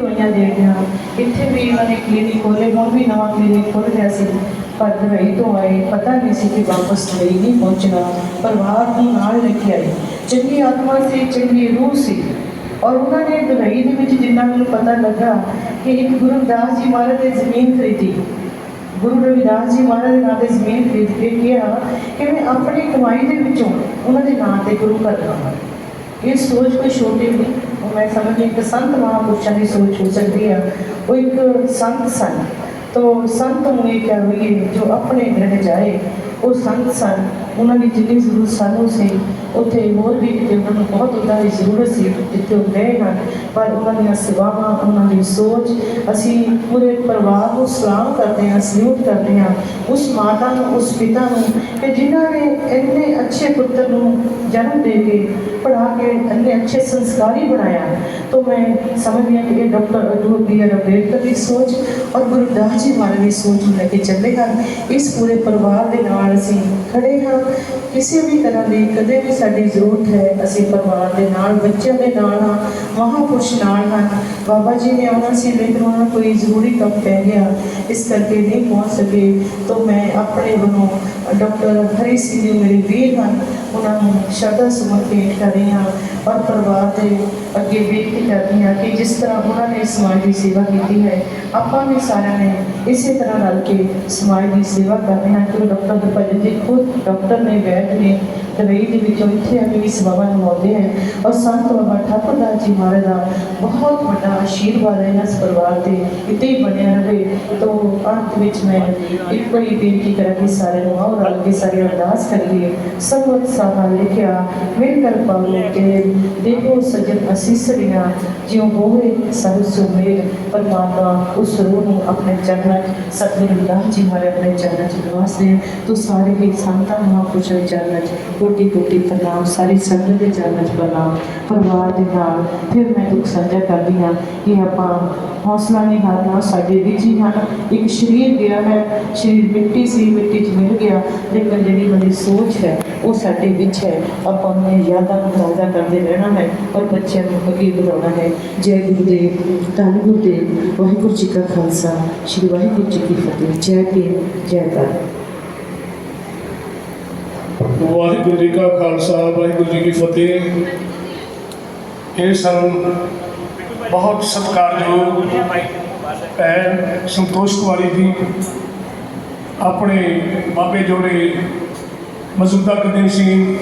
ਦਵਾਈਆਂ ਦੇ ਕੇ ਇੱਥੇ ਵੀ ਇਹਨਾਂ ਨੇ ਕਲੀਨਿਕ ਖੋਲ੍ਹੇ, ਹੁਣ ਵੀ ਨਵਾਂ ਕਲੀਨਿਕ ਖੁੱਲ੍ਹ ਰਿਹਾ ਸੀ। ਪਰ ਦੁਬਈ ਤੋਂ ਆਏ, ਪਤਾ ਨਹੀਂ ਸੀ ਕਿ ਵਾਪਸ ਦੁਬਈ ਨਹੀਂ ਪਹੁੰਚਣਾ। ਪਰਿਵਾਰ ਨੂੰ ਨਾਲ ਲੈ ਕੇ ਆਏ। ਚੰਗੀ ਆਤਮਾ ਸੀ, ਚੰਗੀ ਰੂਹ ਸੀ। ਔਰ ਉਹਨਾਂ ਨੇ ਦੁਬਈ ਦੇ ਵਿੱਚ ਜਿੰਨਾ ਮੈਨੂੰ ਪਤਾ ਲੱਗਾ ਕਿ ਇੱਕ ਗੁਰੂ ਰਵਿਦਾਸ ਜੀ ਮਹਾਰਾਜ ਨੇ ਜ਼ਮੀਨ ਖਰੀਦੀ। ਗੁਰੂ ਰਵਿਦਾਸ ਜੀ ਮਹਾਰਾਜ ਦੇ ਨਾਂ ਤੇ ਜ਼ਮੀਨ ਖਰੀਦ ਕੇ ਕਿਹਾ ਕਿ ਮੈਂ ਆਪਣੀ ਕਮਾਈ ਦੇ ਵਿੱਚੋਂ ਉਹਨਾਂ ਦੇ ਨਾਂ ਤੇ ਗੁਰੂ ਘਰ ਬਣਾਵਾਂ ਇਹ ਸੋਚ ਕੋਈ ਛੋਟੀ ਨਹੀਂ, ਉਹ ਮੈਂ ਸਮਝਦੀ ਇੱਕ ਸੰਤ ਮਹਾਂਪੁਰਸ਼ਾਂ ਦੀ ਸੋਚ ਹੋ ਸਕਦੀ ਹੈ ਉਹ ਇੱਕ ਸੰਤ ਸਨ। ਤੋ ਸੰਤ ਹੋਣੇ ਕਿਆ ਹੋਈਏ ਜੋ ਆਪਣੇ ਗ੍ਰਹਿ ਜਾਏ। ਉਹ ਸੰਤ ਸਨ। ਉਹਨਾਂ ਦੀ ਜਿੰਨੀ ਜ਼ਰੂਰਤ ਸਾਨੂੰ ਸੀ। ਉੱਥੇ ਹੋਰ ਵੀ ਕਿਤੇ ਉਹਨਾਂ ਨੂੰ ਬਹੁਤ ਉਹਨਾਂ ਦੀ ਜ਼ਰੂਰਤ ਸੀ ਜਿੱਥੇ ਉਹ ਗਏ ਹਨ। ਪਰ ਉਹਨਾਂ ਦੀਆਂ ਸੇਵਾਵਾਂ, ਉਹਨਾਂ ਦੀ ਸੋਚ, ਅਸੀਂ ਪੂਰੇ ਪਰਿਵਾਰ ਨੂੰ ਸਲਾਮ ਕਰਦੇ ਹਾਂ, ਸਲੂਟ ਕਰਦੇ ਹਾਂ। ਉਸ ਮਾਤਾ ਨੂੰ, ਉਸ ਪਿਤਾ ਨੂੰ ਕਿ ਜਿਨ੍ਹਾਂ ਨੇ ਇੰਨੇ ਅੱਛੇ ਪੁੱਤਰ ਨੂੰ ਜਨਮ ਦੇ ਕੇ ਪੜ੍ਹਾ ਕੇ ਇੰਨੇ ਅੱਛੇ ਸੰਸਕਾਰੀ ਬਣਾਇਆ। ਤਾਂ ਮੈਂ ਸਮਝਦੀ ਹਾਂ ਕਿ ਇਹ ਡਾਕਟਰ ਅਦੂਰ ਬੀ ਆਰ ਅੰਬੇਡਕਰ ਦੀ ਸੋਚ ਔਰ ਗੁਰੂ ਦਾਸ ਜੀ ਮਹਾਰਾਜ ਦੀ ਸੋਚ ਨੂੰ ਲੈ ਕੇ ਚੱਲੇ ਹਨ। ਇਸ ਪੂਰੇ ਪਰਿਵਾਰ ਦੇ ਨਾਲ ਅਸੀਂ ਖੜੇ ਹਾਂ। ਕਿਸੇ ਵੀ ਤਰ੍ਹਾਂ ਦੀ ਕਦੇ ਵੀ ਸਾਡੀ ਜ਼ਰੂਰਤ ਹੈ, ਅਸੀਂ ਪਰਿਵਾਰ ਦੇ ਨਾਲ, ਬੱਚਿਆਂ ਦੇ ਨਾਲ ਹਾਂ, ਮਹਾਂਪੁਰਸ਼ ਨਾਲ ਹਨ ਬਾਬਾ ਜੀ ਨੇ ਆਉਣਾ ਸੀ ਲੇਕਿਨ ਉਹਨਾਂ ਕੋਈ ਜ਼ਰੂਰੀ ਕੰਮ ਪੈ ਗਿਆ। ਇਸ ਕਰਕੇ ਨਹੀਂ ਪਹੁੰਚ ਸਕੇ। ਤਾਂ ਮੈਂ ਆਪਣੇ ਵੱਲੋਂ ਡਾਕਟਰ ਹਰੀ ਸਿੰਘ ਜੀ ਮੇਰੇ ਵੀਰ ਹਨ, ਉਹਨਾਂ ਨੂੰ ਸ਼ਰਧਾ ਸੁਮਨ ਭੇਟ ਕਰ ਰਹੀ ਹਾਂ। ਔਰ ਪਰਿਵਾਰ ਦੇ ਅੱਗੇ ਬੇਨਤੀ ਕਰਦੀ ਹਾਂ ਕਿ ਜਿਸ ਤਰ੍ਹਾਂ ਉਹਨਾਂ ਨੇ ਸਮਾਜ ਦੀ ਸੇਵਾ ਕੀਤੀ ਹੈ ਆਪਾਂ ਵੀ ਸਾਰਿਆਂ ਨੇ ਇਸੇ ਤਰ੍ਹਾਂ ਰਲ ਕੇ ਸਮਾਜ ਦੀ ਸੇਵਾ ਕਰਨੀ ਹੈ। ਕਿ ਡਾਕਟਰ ਗੁਰਪ੍ਰੀਤ ਜੀ ਖੁਦ ਡਾਕਟਰ ਨੇ, ਵੈਦ ਨੇ ਦੁਬਈ ਦੇ ਵਿੱਚੋਂ ਇੱਥੇ ਆ ਕੇ ਵੀ ਸੇਵਾਵਾਂ ਨਿਭਾਉਂਦੇ ਹੈ ਔਰ ਸੰਤ ਬਾਬਾ ਠਾਕੁਰ ਦਾਸ ਜੀ ਮਹਾਰਾਜ ਦਾ ਬਹੁਤ ਵੱਡਾ ਆਸ਼ੀਰਵਾਦ ਹੈ ਇਸ ਪਰਿਵਾਰ ਤੇ ਇੱਥੇ ਹੀ ਬਣਿਆ ਰਹੇ, ਤੋਂ ਅੰਤ ਵਿੱਚ ਮੈਂ ਇੱਕੋ ਹੀ ਬੇਨਤੀ ਕਰਾਂਗੀ ਸਾਰਿਆਂ ਨੂੰ, ਆਓ ਰਲ ਕੇ ਸਾਰੇ ਅਰਦਾਸ ਕਰੀਏ। ਸਰਬਤ ਸਾਹਾ ਲਿਖਿਆ ਮਿਲ ਕਰ ਪਾਵੋ ਕੇ ਦੇਖੋ ਸਜਣ ਅਸੀਸੜੀਆਂ ਜਿਉ ਹੋਵੇ ਸਭ ਸੁਮੇਲ, ਪਰਮਾਤਮਾ ਉਸ ਰੂਹ ਨੂੰ ਆਪਣੇ ਚਰਨਾਂ 'ਚ, ਸਤਿਗੁਰੂ ਰਵਿਦਾਸ ਜੀ ਮਹਾਰਾਜ ਆਪਣੇ ਚਰਨਾਂ 'ਚ ਨਿਵਾਸ ਦੇ ਤੋ ਸਾਰੇ ਹੀ ਸੰਤਾਂ ਮਹਾਂਪੁਰਸ਼ਾਂ ਦੇ ਚਰਨਾਂ 'ਚ ਕੋਟੀ ਕੋਟੀ ਪ੍ਰਣਾਮ, ਸਾਰੀ ਸੰਗਤ ਦੇ ਚਰਨਾਂ 'ਚ ਪ੍ਰਣਾਮ, ਪਰਿਵਾਰ ਦੇ ਨਾਲ। ਫਿਰ ਮੈਂ ਦੁੱਖ ਸਾਂਝਾ ਕਰਦੀ ਹਾਂ ਕਿ ਆਪਾਂ ਹੌਸਲਾ ਨਹੀਂ ਹਾਰਨਾ ਸਾਡੇ ਵਿੱਚ ਹੀ ਹਨ। ਇੱਕ ਸਰੀਰ ਗਿਆ ਹੈ, ਸਰੀਰ ਮਿੱਟੀ ਸੀ, ਮਿੱਟੀ 'ਚ ਮਿਲ ਗਿਆ, ਲੇਕਿਨ ਜਿਹੜੀ ਮੇਰੀ ਸੋਚ ਹੈ, ਉਹ ਸਾਡੇ ਵਿੱਚ ਹੈ। ਆਪਾਂ ਨੇ ਯਾਦਾਂ ਨੂੰ ਤਾਜ਼ਾ ਕਰਦੇ ਰਹਿਣਾ ਹੈ, ਔਰ ਬੱਚਿਆਂ ਨੂੰ ਅੱਗੇ ਵਧਾਉਣਾ ਹੈ। ਜੈ ਗੁਰਦੇਵ, ਧੰਨ ਗੁਰਦੇਵ, ਵਾਹਿਗੁਰੂ ਜੀ ਕਾ ਖਾਲਸਾ, ਸ੍ਰੀ ਵਾਹਿਗੁਰੂ ਜੀ ਕੀ ਫਤਿਹ। ਜੈ ਭੀਮ, ਜੈ ਭਾਰਤ। ਵਾਹਿਗੁਰੂ ਜੀ ਕਾ ਖਾਲਸਾ, ਵਾਹਿਗੁਰੂ ਜੀ ਕੀ ਫਤਿਹ। ਇਹ ਸਨ ਬਹੁਤ ਸਤਿਕਾਰਯੋਗ ਭੈਣ ਸੰਤੋਸ਼ ਕੁਮਾਰੀ ਜੀ ਆਪਣੇ ਬਾਬੇ ਜੋੜੇ ਮਜ਼ੂਦਾ ਕਦੀਮ ਸਿੰਘ